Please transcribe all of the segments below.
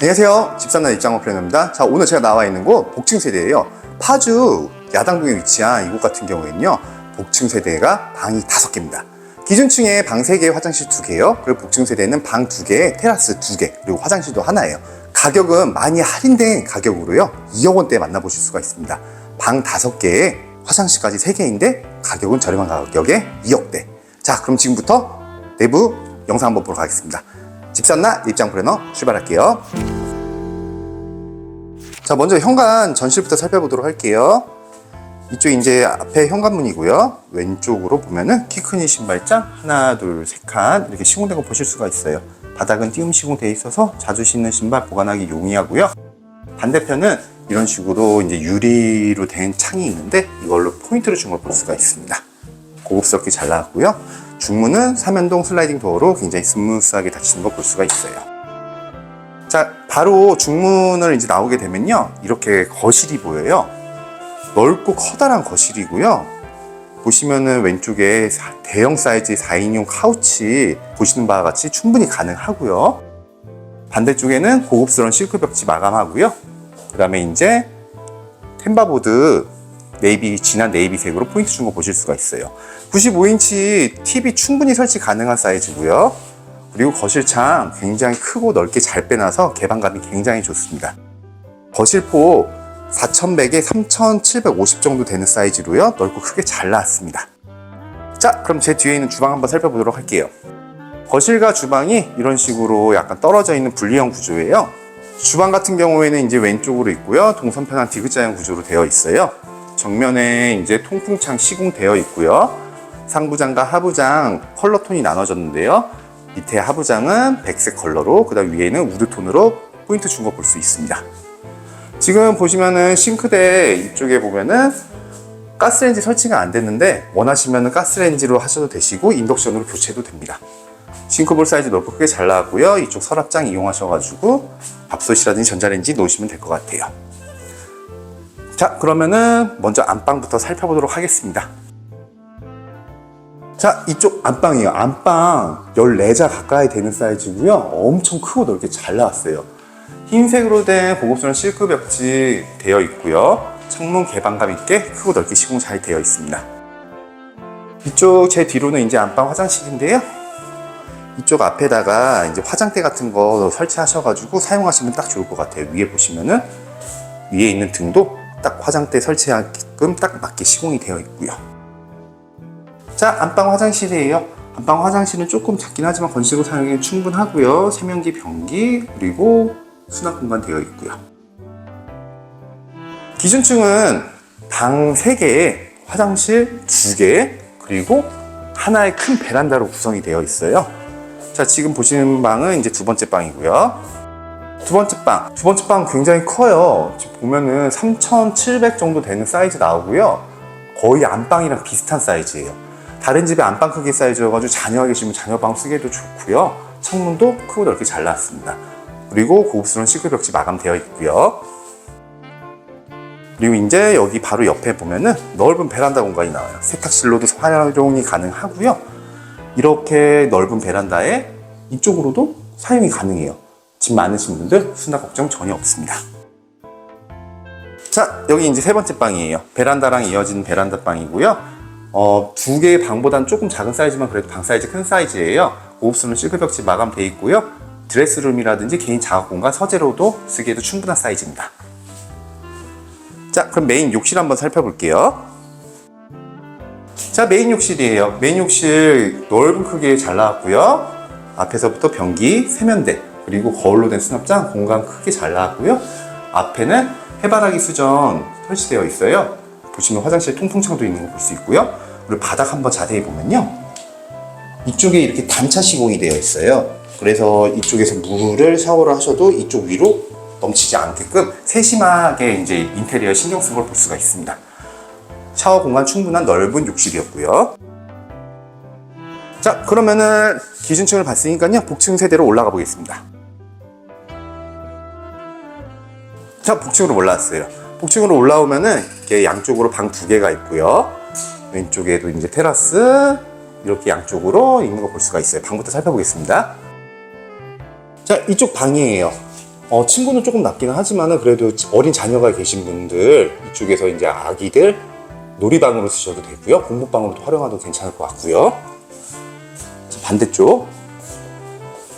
안녕하세요. 집산나 입장업 플래너입니다. 자, 오늘 제가 나와 있는 곳 복층 세대예요. 파주 야당동에 위치한 이곳 같은 경우에는요. 복층 세대가 방이 다섯 개입니다. 기준층에 방 3개, 화장실 2개요. 그리고 복층 세대는 방 2개, 테라스 2개, 그리고 화장실도 하나예요. 가격은 많이 할인된 가격으로요. 2억 원대에 만나보실 수가 있습니다. 방 5개에 화장실까지 3개인데 가격은 저렴한 가격에 2억대. 자, 그럼 지금부터 내부 영상 한번 보러 가겠습니다. 집산나 입장 플래너 출발할게요. 자, 먼저 현관 전실부터 살펴보도록 할게요. 이쪽 이제 앞에 현관문이고요. 왼쪽으로 보면은 키 큰 이 신발장 하나, 둘, 세 칸 이렇게 시공된 거 보실 수가 있어요. 바닥은 띄움 시공되어 있어서 자주 신는 신발 보관하기 용이하고요. 반대편은 이런 식으로 이제 유리로 된 창이 있는데 이걸로 포인트를 준 걸 볼 수가 있습니다. 고급스럽게 잘 나왔고요. 중문은 삼연동 슬라이딩 도어로 굉장히 스무스하게 닫히는 걸볼 수가 있어요. 자, 바로 중문을 이제 나오게 되면요. 이렇게 거실이 보여요. 넓고 커다란 거실이고요. 보시면은 왼쪽에 사- 대형 사이즈 4인용 카우치 보시는 바와 같이 충분히 가능하고요. 반대쪽에는 고급스러운 실크 벽지 마감하고요. 그 다음에 이제 템바보드 네이비 진한 네이비색으로 포인트 준 거 보실 수가 있어요. 95인치 TV 충분히 설치 가능한 사이즈고요. 그리고 거실 창 굉장히 크고 넓게 잘 빼놔서 개방감이 굉장히 좋습니다. 거실 폭 4100에 3750 정도 되는 사이즈로요. 넓고 크게 잘 나왔습니다. 자, 그럼 제 뒤에 있는 주방 한번 살펴보도록 할게요. 거실과 주방이 이런 식으로 약간 떨어져 있는 분리형 구조예요. 주방 같은 경우에는 이제 왼쪽으로 있고요. 동선 편한 디귿자형 구조로 되어 있어요. 정면에 이제 통풍창 시공되어 있고요. 상부장과 하부장 컬러 톤이 나눠졌는데요. 밑에 하부장은 백색 컬러로, 그 다음 위에는 우드톤으로 포인트 준 거 볼 수 있습니다. 지금 보시면은 싱크대 이쪽에 보면은 가스레인지 설치가 안 됐는데 원하시면은 가스레인지로 하셔도 되시고 인덕션으로 교체도 됩니다. 싱크볼 사이즈 넓고 크게 잘 나왔고요. 이쪽 서랍장 이용하셔가지고 밥솥이라든지 전자레인지 놓으시면 될 것 같아요. 자, 그러면은 먼저 안방부터 살펴보도록 하겠습니다. 자, 이쪽 안방이에요. 안방 14자 가까이 되는 사이즈고요. 엄청 크고 넓게 잘 나왔어요. 흰색으로 된 고급스러운 실크 벽지 되어 있고요. 창문 개방감 있게 크고 넓게 시공 잘 되어 있습니다. 이쪽 제 뒤로는 이제 안방 화장실인데요. 이쪽 앞에다가 이제 화장대 같은 거 설치하셔가지고 사용하시면 딱 좋을 것 같아요. 위에 보시면은 위에 있는 등도 딱 화장대 설치하게끔 딱 맞게 시공이 되어 있고요. 자, 안방 화장실이에요. 안방 화장실은 조금 작긴 하지만 건식으로 사용하기 충분하고요. 세면기, 변기, 그리고 수납 공간 되어 있고요. 기준층은 방 3개에 화장실 2개, 그리고 하나의 큰 베란다로 구성이 되어 있어요. 자, 지금 보시는 방은 이제 두 번째 방이고요. 두 번째 방. 두 번째 방 굉장히 커요. 지금 보면은 3,700 정도 되는 사이즈 나오고요. 거의 안방이랑 비슷한 사이즈예요. 다른 집의 안방 크기 사이즈여가지고 자녀가 계시면 자녀방 쓰기에도 좋고요. 창문도 크고 넓게 잘 나왔습니다. 그리고 고급스러운 시크 벽지 마감되어 있고요. 그리고 이제 여기 바로 옆에 보면은 넓은 베란다 공간이 나와요. 세탁실로도 활용이 가능하고요. 이렇게 넓은 베란다에 이쪽으로도 사용이 가능해요. 집 많으신 분들 수납 걱정 전혀 없습니다. 자, 여기 이제 세 번째 방이에요. 베란다랑 이어진 베란다 방이고요. 어, 두 개의 방보단 조금 작은 사이즈만 그래도 방 사이즈 큰 사이즈예요. 고급스러운 실크벽지 마감돼 있고요. 드레스룸이라든지 개인 작업 공간 서재로도 쓰기에도 충분한 사이즈입니다. 자, 그럼 메인 욕실 한번 살펴볼게요. 자, 메인 욕실이에요. 메인 욕실 넓은 크기에 잘 나왔고요. 앞에서부터 변기, 세면대, 그리고 거울로 된 수납장 공간 크게 잘 나왔고요. 앞에는 해바라기 수전 설치되어 있어요. 보시면 화장실 통풍창도 있는 거 볼 수 있고요. 그리고 바닥 한번 자세히 보면요. 이쪽에 이렇게 단차 시공이 되어 있어요. 그래서 이쪽에서 물을 샤워를 하셔도 이쪽 위로 넘치지 않게끔 세심하게 이제 인테리어 신경 쓴 걸 볼 수가 있습니다. 샤워 공간 충분한 넓은 욕실이었고요. 자, 그러면은 기준층을 봤으니까요. 복층 세대로 올라가 보겠습니다. 자, 복층으로 올라왔어요. 복층으로 올라오면은 이렇게 양쪽으로 방 두 개가 있고요. 왼쪽에도 이제 테라스 이렇게 양쪽으로 있는 거 볼 수가 있어요. 방부터 살펴보겠습니다. 자, 이쪽 방이에요. 어, 친구는 조금 낮기는 하지만은 그래도 어린 자녀가 계신 분들 이쪽에서 이제 아기들 놀이방으로 쓰셔도 되고요. 공부방으로도 활용하도 괜찮을 것 같고요. 자, 반대쪽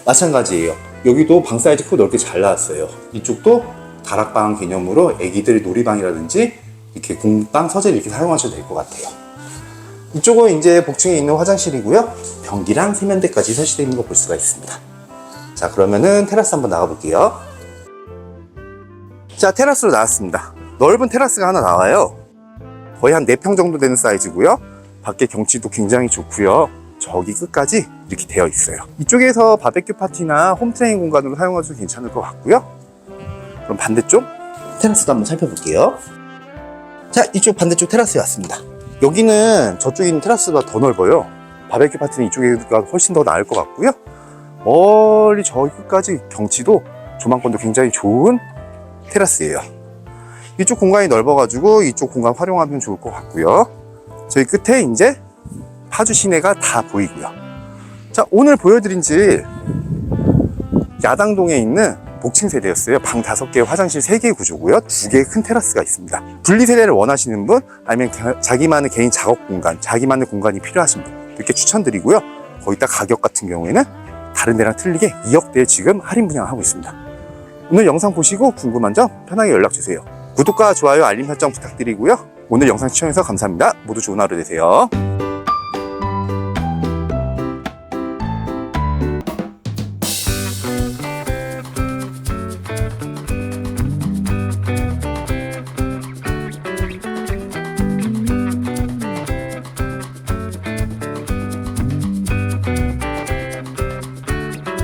마찬가지예요. 여기도 방 사이즈 크고 넓게 잘 나왔어요. 이쪽도 다락방 개념으로 아기들 놀이방이라든지 이렇게 공방 서재를 이렇게 사용하셔도 될 것 같아요. 이쪽은 이제 복층에 있는 화장실이고요. 변기랑 세면대까지 설치되어 있는 거 볼 수가 있습니다. 자, 그러면은 테라스 한번 나가볼게요. 자, 테라스로 나왔습니다. 넓은 테라스가 하나 나와요. 거의 한 4평 정도 되는 사이즈고요. 밖에 경치도 굉장히 좋고요. 저기 끝까지 이렇게 되어 있어요. 이쪽에서 바베큐 파티나 홈트레인 공간으로 사용하셔도 괜찮을 것 같고요. 그럼 반대쪽 테라스도 한번 살펴볼게요. 자, 이쪽 반대쪽 테라스에 왔습니다. 여기는 저쪽에 있는 테라스보다 더 넓어요. 바베큐 파티는 이쪽가 훨씬 더 나을 것 같고요. 멀리 저기 끝까지 경치도 조망권도 굉장히 좋은 테라스예요. 이쪽 공간이 넓어가지고 이쪽 공간 활용하면 좋을 것 같고요. 저희 끝에 이제 파주 시내가 다 보이고요. 자, 오늘 보여드린 집 야당동에 있는 복층 세대였어요. 방 5개, 화장실 3개 구조고요. 2개의 큰 테라스가 있습니다. 분리 세대를 원하시는 분, 아니면 개- 자기만의 개인 작업 공간, 자기만의 공간이 필요하신 분, 이렇게 추천드리고요. 거기다 가격 같은 경우에는 다른 데랑 틀리게 2억대에 지금 할인 분양하고 있습니다. 오늘 영상 보시고 궁금한 점 편하게 연락 주세요. 구독과 좋아요, 알림 설정 부탁드리고요. 오늘 영상 시청해서 감사합니다. 모두 좋은 하루 되세요.